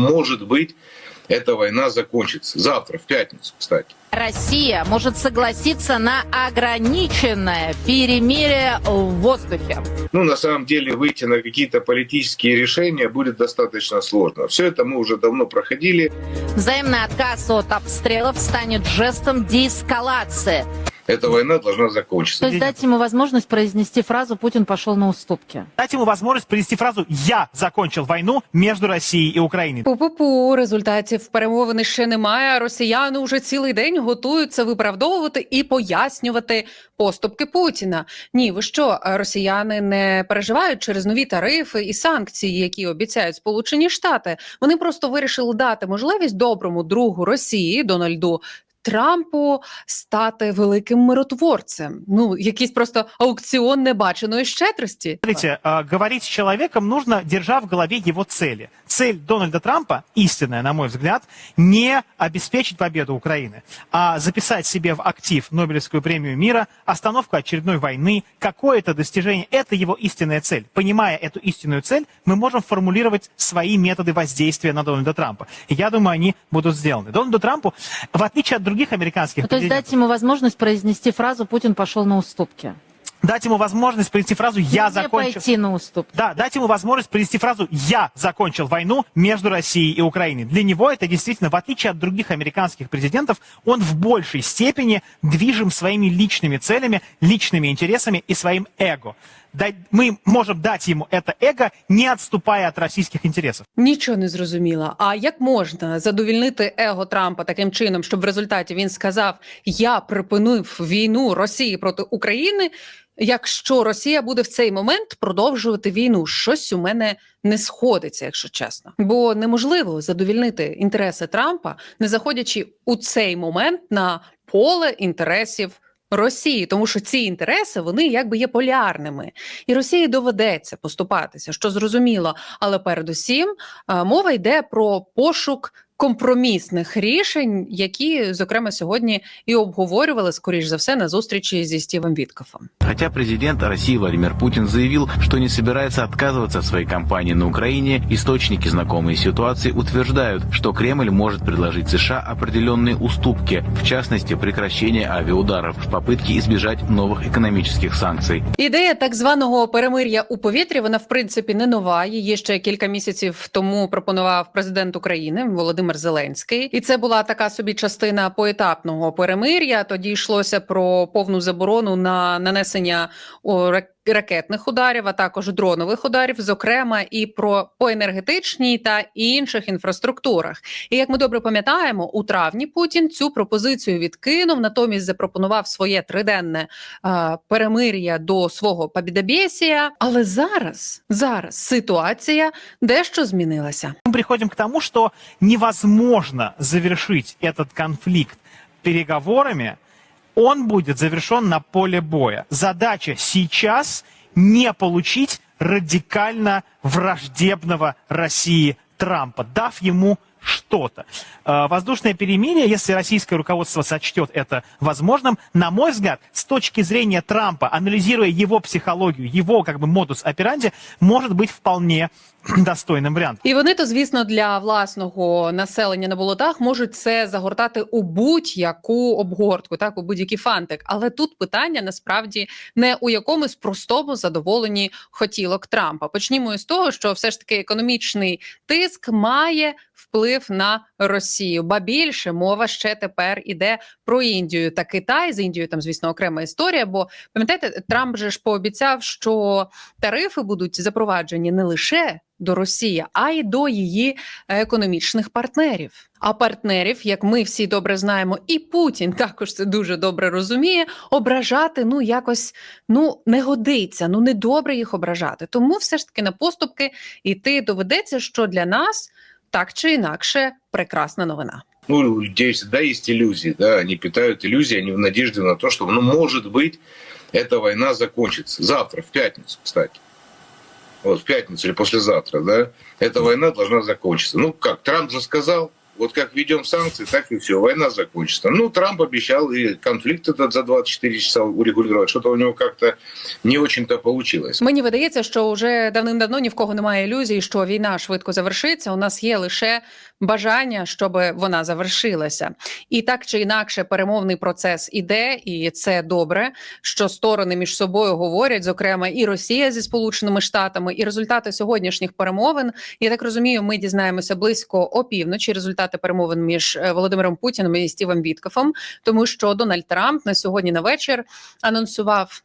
может быть, эта война закончится. Завтра, в пятницу, кстати. Россия может согласиться на ограниченное перемирие в воздухе. Ну, на самом деле, выйти на какие-то политические решения будет достаточно сложно. Все это мы уже давно проходили. Взаимный отказ от обстрелов станет жестом деэскалации. Эта война должна закончиться. То есть дать ему возможность произнести фразу «Путин пошел на уступки». Дать ему возможность произнести фразу «Я закончил войну между Россией и Украиной». Пу-пу-пу, результатів перемовини ще немає. Росіяни уже цілий день готуються виправдовувати і пояснювати поступки Путіна. Ні, ви що, росіяни не переживають через нові тарифи і санкції, які обіцяють Сполучені Штати. Вони просто вирішили дати можливість доброму другу Росії Дональду. Трампу стати великим миротворцем. Ну, якийсь просто аукціон небаченої щедрості. Смотрите, э, говорить с человеком нужно, держа в голове его цели. Цель Дональда Трампа, истинная, на мой взгляд, не обеспечить победу Украины, а записать себе в актив Нобелевскую премию мира, остановку очередной войны, какое-то достижение. Это его истинная цель. Понимая эту истинную цель, мы можем формулировать свои методы воздействия на Дональда Трампа. И я думаю, они будут сделаны. Дональду Трампу, в отличие от других американских Ну, то есть дать ему возможность произнести фразу «Путин пошел на уступки». дать ему возможность произнести фразу «Я Не закончил». пойти на уступки. Да, дать ему возможность произнести фразу «Я закончил войну между Россией и Украиной». Для него это действительно, в отличие от других американских президентов, он в большей степени движим своими личными целями, личными интересами и своим эго. Дай- Мы можем дать ему это эго, не отступая от российских интересов. Нічого не зрозуміла. А як можна задовільнити его Трампа таким чином, щоб в результаті він сказав: Я припинив війну Росії проти України, якщо Росія буде в цей момент продовжувати війну? Щось у мене не сходиться, якщо чесно. Бо неможливо задовільнити інтереси Трампа, не заходячи у цей момент на поле інтересів. Росії, тому що ці інтереси вони якби є полярними, і Росії доведеться поступатися, що зрозуміло. Але передусім е, мова йде про пошук компромісних рішень, які, зокрема, сьогодні і обговорювали скоріш за все на зустрічі зі Стівом Віткофом. Хотя президент России Владимир Путин заявил, что не собирается отказываться от своей кампании на Украине, источники, знакомые с ситуацией, утверждают, что Кремль может предложить США определенные уступки, в частности, прекращение авиаударов в попытке избежать новых экономических санкций. Ідея так званого перемир'я у повітрі вона в принципі не нова. Її ще кілька місяців тому пропонував президент України Володимир Зеленський, і це була така собі частина поетапного перемир'я. Тоді йшлося про повну заборону на нанесення о, рак- ракетних ударів, а також дронових ударів, зокрема і про по енергетичній та інших інфраструктурах. І як ми добре пам'ятаємо, у травні Путін цю пропозицію відкинув, натомість запропонував своє триденне е, перемир'я до свого побідобєсія. Але зараз, зараз ситуація дещо змінилася. Мы приходим к тому, что невозможно завершить этот конфликт переговорами, он будет завершен на поле боя. Задача сейчас не получить радикально враждебного России Трампа, дав ему что-то. Э, Воздушное перемирие, если российское руководство сочтет это возможным, на мой взгляд, с точки зрения Трампа, анализируя его психологию, его как бы модус операнди, может быть вполне достойным варіантом. І вони то, звісно, для власного населення на болотах можуть це загортати у будь-яку обгортку, так у будь-який фантик. Але тут питання насправді не у якомусь простому задоволенні хотілок Трампа. Почнімо із того, що все ж таки економічний тиск має вплив на Росію. Ба більше мова ще тепер іде про Індію та Китай. З Індією там, звісно, окрема історія. Бо пам'ятаєте, Трамп же ж пообіцяв, що тарифи будуть запроваджені не лише до Росії, а й до її економічних партнерів. А партнерів, як ми всі добре знаємо, і Путін також це дуже добре розуміє. Ображати ну якось ну не годиться, ну не добре їх ображати. Тому все ж таки на поступки йти доведеться, що для нас так чи інакше прекрасна новина. Ну, у людей всегда есть иллюзии, да, они питают иллюзии, они в надежде на то, что, ну, может быть, эта война закончится. Завтра, в пятницу, кстати. Вот, в пятницу или послезавтра, да, эта война должна закончиться. Ну, как, Трамп же сказал, вот как введем санкции, так и все, война закончится. Ну, Трамп обещал и конфликт этот за 24 часа урегулировать. Что-то у него как-то не очень-то получилось. Мені видається, що вже давним-давно ні в кого немає ілюзій, що війна швидко завершиться. У нас є лише бажання, щоб вона завершилася. І так чи інакше, перемовний процес іде, і це добре, що сторони між собою говорять, зокрема, і Росія зі Сполученими Штатами, і результати сьогоднішніх перемовин. Я так розумію, ми дізнаємося близько опівночі. Результати перемовин між е, Володимиром Путіним і Стівом Віткофом, тому що Дональд Трамп на сьогодні на вечір анонсував.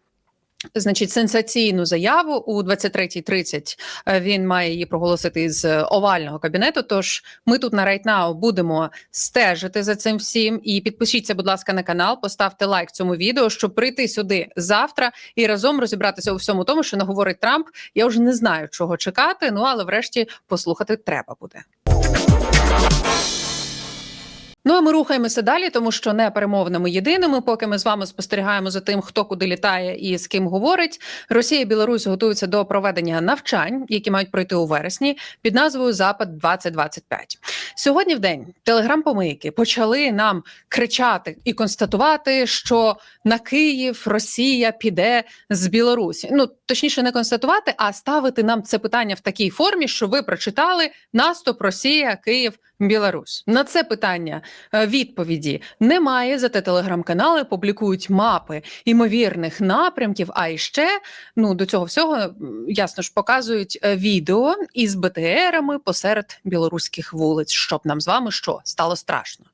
Значить, сенсаційну заяву у 23.30 е, він має її проголосити з овального кабінету. Тож ми тут на Now будемо стежити за цим всім. І підпишіться, будь ласка, на канал, поставте лайк цьому відео, щоб прийти сюди завтра і разом розібратися у всьому тому, що наговорить Трамп. Я вже не знаю, чого чекати. Ну але врешті послухати треба буде. Thank you. Ну а ми рухаємося далі, тому що не перемовними єдиними. Поки ми з вами спостерігаємо за тим, хто куди літає і з ким говорить. Росія і Білорусь готуються до проведення навчань, які мають пройти у вересні, під назвою Запад 2025 Сьогодні в день телеграм-помийки почали нам кричати і констатувати, що на Київ Росія піде з Білорусі. Ну точніше, не констатувати, а ставити нам це питання в такій формі, що ви прочитали наступ Росія, Київ. Білорусь на це питання відповіді немає. Зате телеграм-канали публікують мапи імовірних напрямків. А іще ну до цього всього ясно ж показують е, відео із БТРами посеред білоруських вулиць, щоб нам з вами що стало страшно.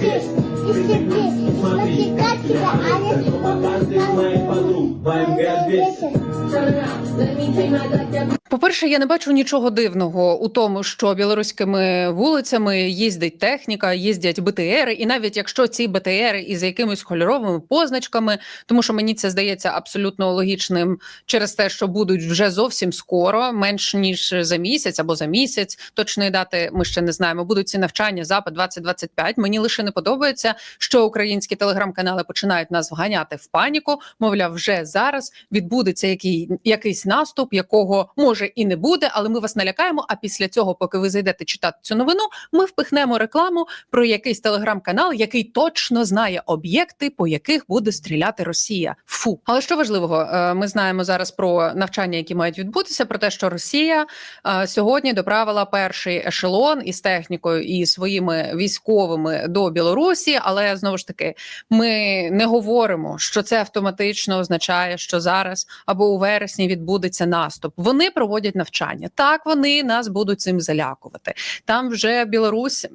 Выходите как По-перше, я не бачу нічого дивного у тому, що білоруськими вулицями їздить техніка, їздять БТРи, і навіть якщо ці БТРи із якимись кольоровими позначками, тому що мені це здається абсолютно логічним через те, що будуть вже зовсім скоро, менш ніж за місяць або за місяць. Точної дати ми ще не знаємо. Будуть ці навчання запад 2025 Мені лише не подобається, що українські телеграм-канали починають нас вганяти в паніку. Мовляв, вже зараз відбудеться який, якийсь наступ, якого може і не буде, але ми вас налякаємо. А після цього, поки ви зайдете читати цю новину, ми впихнемо рекламу про якийсь телеграм-канал, який точно знає об'єкти, по яких буде стріляти Росія. Фу, але що важливого, е, ми знаємо зараз про навчання, які мають відбутися, про те, що Росія е, сьогодні доправила перший ешелон із технікою і своїми військовими до Білорусі. Але знову ж таки, ми не говоримо, що це автоматично означає, що зараз або у вересні відбудеться наступ. Вони проводять навчання. Так вони нас будуть цим залякувати. Там вже Білорусь.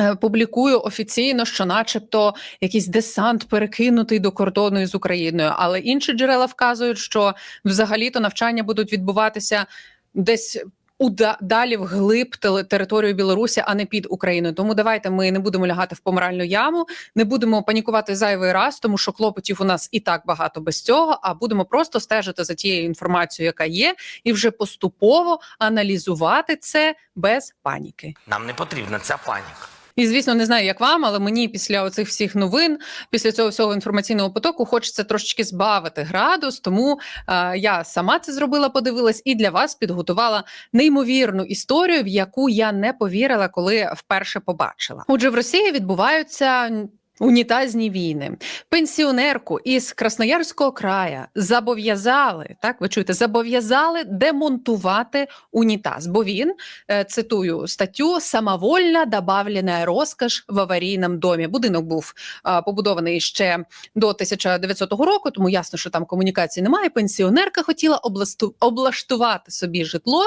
е, Публікую офіційно, що, начебто, якийсь десант перекинутий до кордону із Україною, але інші джерела вказують, що взагалі-то навчання будуть відбуватися десь у да- далі вглиб територію Білорусі, а не під Україною. Тому давайте ми не будемо лягати в помиральну яму, не будемо панікувати зайвий раз, тому що клопотів у нас і так багато без цього. А будемо просто стежити за тією інформацією, яка є, і вже поступово аналізувати це без паніки. Нам не потрібна ця паніка. І звісно, не знаю, як вам, але мені після оцих всіх новин, після цього всього інформаційного потоку, хочеться трошечки збавити градус. Тому е, я сама це зробила, подивилась, і для вас підготувала неймовірну історію, в яку я не повірила, коли вперше побачила. Отже, в Росії відбуваються. Унітазні війни пенсіонерку із Красноярського края зобов'язали так. Ви чуєте, зобов'язали демонтувати унітаз, бо він е, цитую статтю самовольна добавлена розкош в аварійному домі. Будинок був побудований ще до 1900 року, тому ясно, що там комунікації немає. Пенсіонерка хотіла областу, облаштувати собі житло,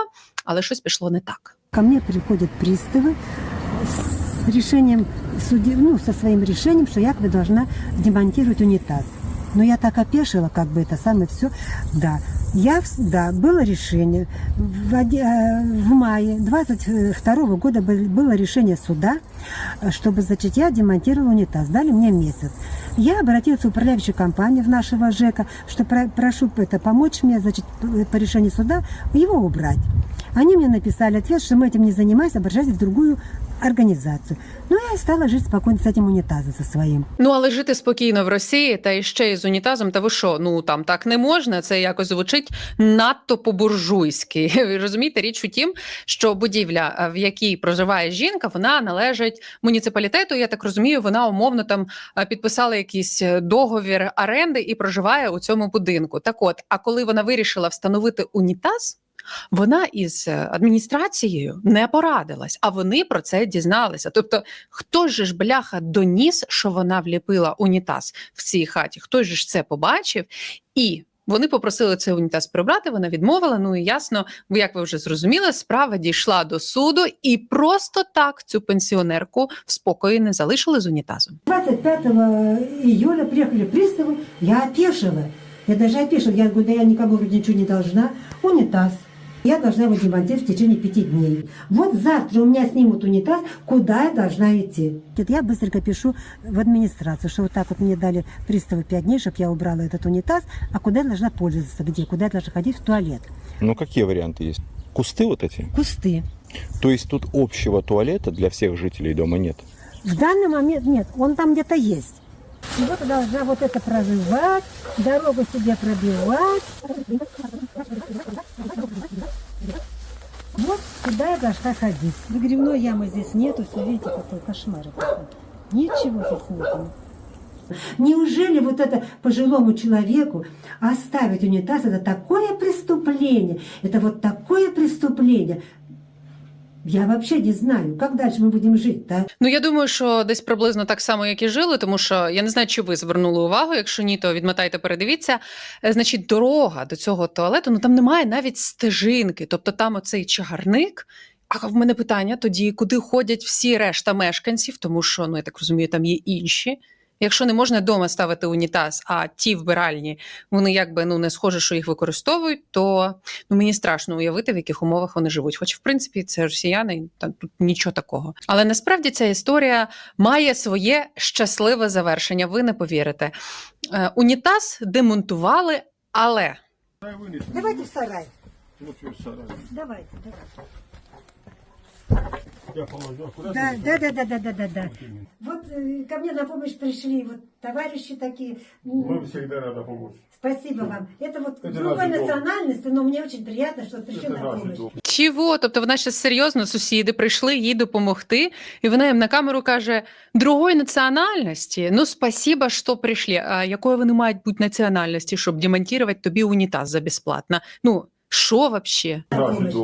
але щось пішло не так. Ко мне приходят приставы с решением, суди, ну, со своим решением, что я якобы должна демонтировать унитаз. Но я так опешила, как бы это самое все. Да, я, да, было решение. В, э, в мае 22 года был- было решение суда, чтобы, значит, я демонтировала унитаз. Дали мне месяц. Я обратилась в управляющую компанию в нашего ЖЭКа, что про- прошу это помочь мне, значит, по решению суда его убрать. Они мне написали ответ, что мы этим не занимаемся, обращайтесь в другую организацию. Ну, я стала жить спокойно с этим унитазом со своим. Ну але жити спокійно в Росії та іще й з унітазом. Та ви що? Ну там так не можна. Це якось звучить надто по-буржуйськи. Ви розумієте, річ у тім, що будівля, е, в якій проживає жінка, вона належить муніципалітету. Я так розумію, вона умовно там е, підписала якийсь е, договір оренди і проживає у цьому будинку. Так от, а коли вона вирішила встановити унітаз. Вона із е, адміністрацією не порадилась, а вони про це дізналися. Тобто, хто же ж бляха доніс, що вона вліпила унітаз в цій хаті? Хто ж це побачив? І вони попросили цей унітаз прибрати. Вона відмовила. Ну і ясно, як ви вже зрозуміли, справа дійшла до суду, і просто так цю пенсіонерку в спокої не залишили з унітазом. 25 июля приехали приставы, я опешила. Я даже опешила. Я говорю, да я никому вроде не должна. Унитаз. Я должна его демонтировать в течение пяти дней. Вот завтра у меня снимут унитаз, куда я должна идти. Я быстренько пишу в администрацию, что вот так вот мне дали приставы пять дней, чтобы я убрала этот унитаз, а куда я должна пользоваться, где, куда я должна ходить в туалет. Ну, какие варианты есть? Кусты вот эти? Кусты. То есть тут общего туалета для всех жителей дома нет? В данный момент нет, он там где-то есть. И вот должна вот это проживать, дорогу себе пробивать. Вот куда я должна ходить. Выгребной ямы здесь нету, все видите, какой кошмар. Ничего здесь нету. Неужели вот это пожилому человеку оставить унитаз, это такое преступление, это вот такое преступление. Я вообще не знаю, как дальше мы будем жить-то. Ну я думаю, що десь приблизно так само, як і жили, тому що я не знаю, чи ви звернули увагу. Якщо ні, то відмотайте, передивіться. Е, Значить, дорога до цього туалету, ну там немає навіть стежинки, тобто там оцей чагарник. А в мене питання тоді, куди ходять всі решта мешканців, тому що ну я так розумію, там є інші. Якщо не можна вдома ставити унітаз, а ті вбиральні вони якби ну не схоже, що їх використовують, то ну мені страшно уявити, в яких умовах вони живуть. Хоч, в принципі, це росіяни, там тут нічого такого. Але насправді ця історія має своє щасливе завершення. Ви не повірите. Е, унітаз демонтували, але Давайте в сарай. Давайте, давайте. Да, да, да, да, да, да, да, да. Вот э, ко мне на помощь пришли вот товарищи такие. М, Мы всегда рады помочь. Спасибо вам. Это вот Это другой наш долг. национальности, но мне очень приятно, что пришли Это на наш помощь. долг. чого? Тобто вона ще серйозно, сусіди прийшли їй допомогти, і вона їм на камеру каже: другої національності. Ну, спасіба, що прийшли. А якої вони мають бути національності, щоб демонтувати тобі унітаз за безплатно? Ну, що вообще?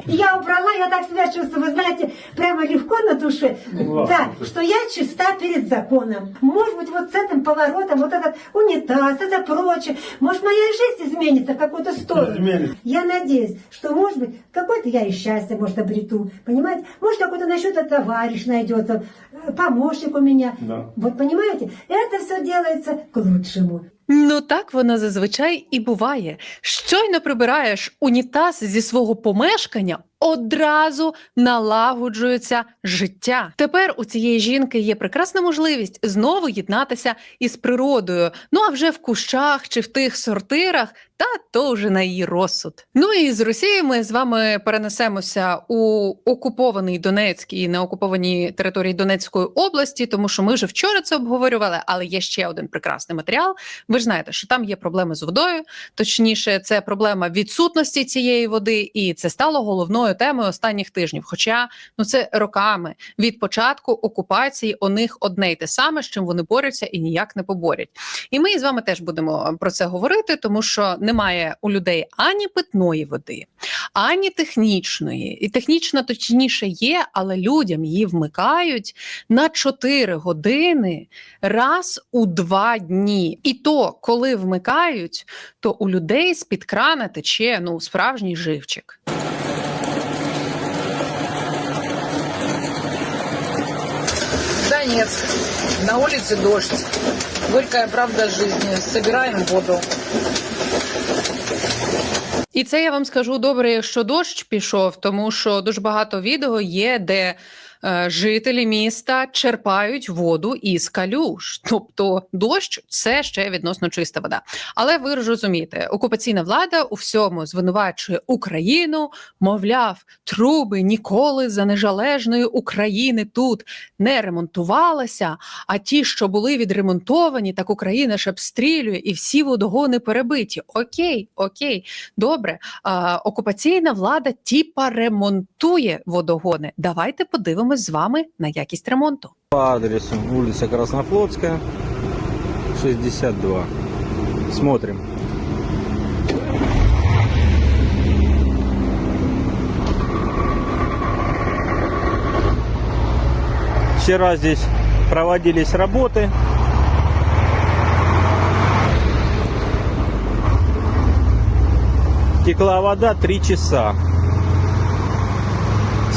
Я убрала, я так себя чувствую, вы знаете, прямо легко на душе. Ну. Да, что я чиста перед законом. Может быть, вот с этим поворотом, вот этот унитаз, это прочее, может, моя жизнь изменится в какую-то сторону. Изменится. Я надеюсь, что, может быть, какое-то я и счастье, может, обрету, понимаете? Может, какой-то насчет товарищ найдется, э, помощник у меня. Да. Вот, понимаете, это все делается к лучшему. Ну так воно зазвичай і буває. Щойно прибираєш унітаз зі свого помешкання, одразу налагоджується життя. Тепер у цієї жінки є прекрасна можливість знову єднатися із природою. Ну а вже в кущах чи в тих сортирах, та то вже на її розсуд. Ну і з Росії ми з вами перенесемося у окупований Донецьк і на окуповані території Донецької області, тому що ми вже вчора це обговорювали, але є ще один прекрасний матеріал. Ви ж знаєте, що там є проблеми з водою, точніше, це проблема відсутності цієї води, і це стало головною темою останніх тижнів. Хоча ну це роками від початку окупації у них одне й те саме, з чим вони борються і ніяк не поборять. І ми з вами теж будемо про це говорити, тому що немає у людей ані питної води, ані технічної. І технічна точніше є, але людям її вмикають на 4 години раз у два дні. І то, коли вмикають, то у людей з-під крана тече ну справжній живчик. Донецк. На улице дождь. Горькая правда жизни. Собираем воду. І це я вам скажу добре, якщо дощ пішов, тому що дуже багато відео є, де жителі міста черпають воду із калюж. Тобто дощ це ще відносно чиста вода. Але ви розумієте, окупаційна влада у всьому звинувачує Україну, мовляв, труби ніколи за незалежної України тут не ремонтувалися. А ті, що були відремонтовані, так Україна ж обстрілює і всі водогони перебиті. Окей, окей, добре. А, окупаційна влада тіпа ремонтує водогони. Давайте подивимось з вами на якість ремонту. По адресу улица Краснофлотская, 62. Смотрим. Вчера здесь проводились работы. Текла вода 3 часа.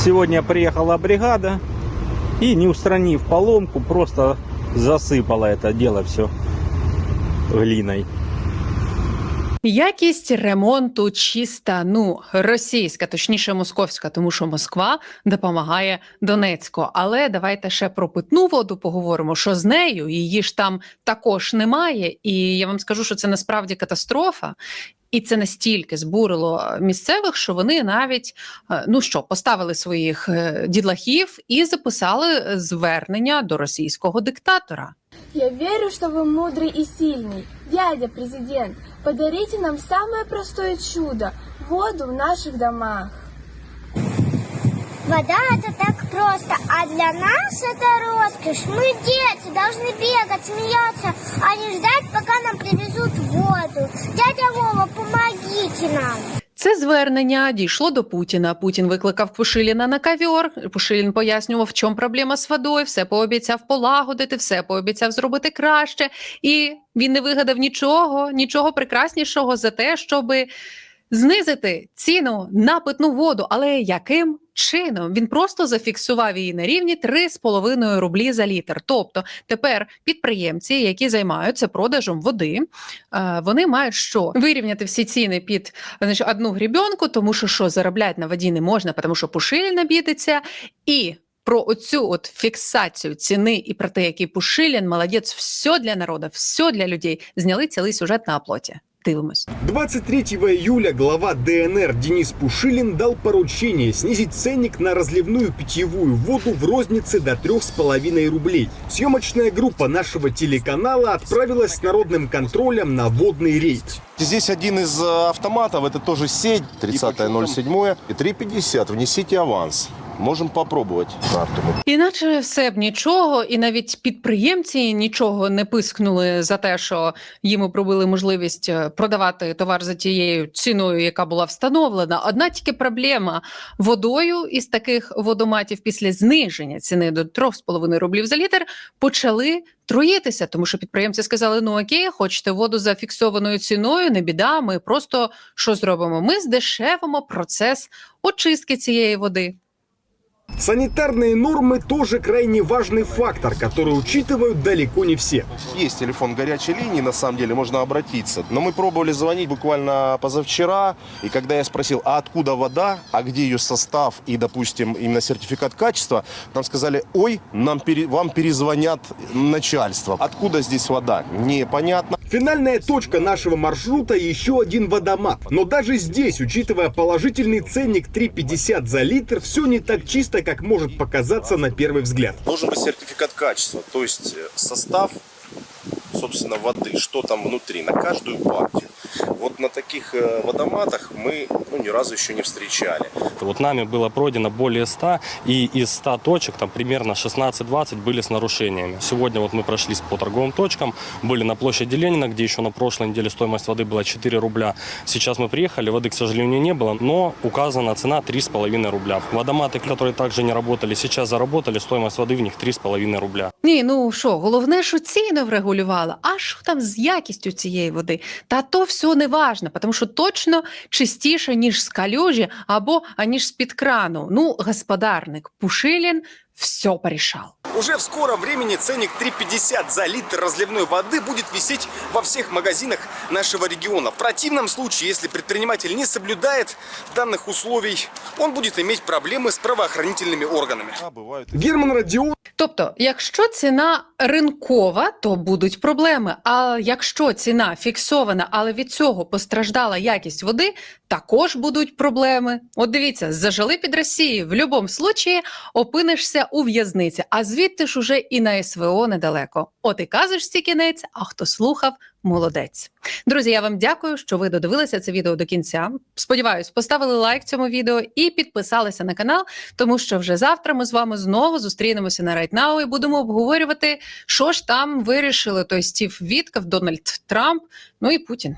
Сегодня приехала бригада и, не устранив поломку, просто засыпала это дело все глиной. Якість ремонту чиста, ну російська, точніше московська, тому що Москва допомагає Донецьку. Але давайте ще про питну воду поговоримо. Що з нею її ж там також немає. І я вам скажу, що це насправді катастрофа. І це настільки збурило місцевих, що вони навіть е, ну що поставили своїх е, дідлахів і записали звернення до російського диктатора. Я верю, что вы мудрый и сильный. Дядя президент, подарите нам самое простое чудо – воду в наших домах. Вода это так просто, а для нас это роскошь. Мы дети, должны бегать, смеяться, а не ждать, пока нам привезут воду. Дядя Вова, помогите нам. Це звернення дійшло до Путіна. Путін викликав Пушиліна на кавьор. Пушилін пояснював, в чому проблема з водою, все пообіцяв полагодити, все пообіцяв зробити краще. І він не вигадав нічого, нічого прекраснішого за те, щоби знизити ціну на питну воду. Але яким Чином? Він просто зафіксував її на рівні 3,5 рублі за літр. Тобто тепер підприємці, які займаються продажем води, е, вони мають що вирівняти всі ціни під значить, одну грібенку, тому що що заробляти на воді не можна, тому що Пушилін обідеться, і про оцю от фіксацію ціни і про те, який Пушилін молодець, все для народу, все для людей. Зняли цілий сюжет на оплоті. Дивимось. 23 июля глава ДНР Денис Пушилин дал поручение снизить ценник на разливную питьевую воду в рознице до 3,5 рублей. Съемочная группа нашего телеканала отправилась с народным контролем на водный рейд. Здесь один из э, автоматов, это тоже сеть, 30.07 и 3.50. Внесите аванс. Можем попробовать карту. Іначе все б нічого, і навіть підприємці нічого не пискнули за те, що їм обробили можливість е, продавати товар за тією ціною, яка була встановлена. Одна тільки проблема водою із таких водоматів після зниження ціни до 3,5 рублів за літр почали труїтися, тому що підприємці сказали: ну окей, хочете воду за фіксованою ціною, не біда. Ми просто що зробимо? Ми здешевимо процес очистки цієї води. Санитарные нормы тоже крайне важный фактор, который учитывают далеко не все. Есть телефон горячей линии, на самом деле, можно обратиться. Но мы пробовали звонить буквально позавчера, и когда я спросил, а откуда вода, а где ее состав и, допустим, именно сертификат качества, нам сказали, ой, нам пере- вам перезвонят начальство. Откуда здесь вода? Непонятно. Финальная точка нашего маршрута еще один водомат. Но даже здесь, учитывая положительный ценник 3,50 за литр, все не так чисто, как может показаться на первый взгляд. Должен быть сертификат качества, то есть э, состав, собственно, воды, что там внутри, на каждую партию. Вот на таких э, водоматах мы ну, ни разу еще не встречали. Вот нами было пройдено более 100, и из 100 точек там примерно 16-20 были с нарушениями. Сегодня вот мы прошлись по торговым точкам, были на площади Ленина, где еще на прошлой неделе стоимость воды была 4 рубля. Сейчас мы приехали, воды, к сожалению, не было, но указана цена 3,5 рубля. Водоматы, которые также не работали, сейчас заработали, стоимость воды в них 3,5 рубля. Ні, ну що, головне, що ціни врегулювала. А що там з якістю цієї води? Та то все не важно, тому що точно чистіше, ніж з калюжі або аніж з-під крану. Ну, господарник Пушилін все порішав. Уже в скором времени ценник 3,50 за литр разливной воды будет висеть во всех магазинах нашего региона. В противном случае, если предприниматель не соблюдает данных условий, он будет иметь проблемы с правоохранительными органами. Да, бывают Герман Родион. Тобто, якщо ціна ринкова, то будуть проблеми. А якщо ціна фіксована, але від цього постраждала якість води, також будуть проблеми. От дивіться, зажили під Росією. В будь-якому случаї опинишся у в'язниці, а звідти ж уже і на СВО недалеко. От і казочці кінець, а хто слухав, молодець. Друзі, я вам дякую, що ви додивилися це відео до кінця. Сподіваюсь, поставили лайк цьому відео і підписалися на канал, тому що вже завтра ми з вами знову зустрінемося на Now і будемо обговорювати, що ж там вирішили той Стів Вітков, Дональд Трамп, ну і Путін.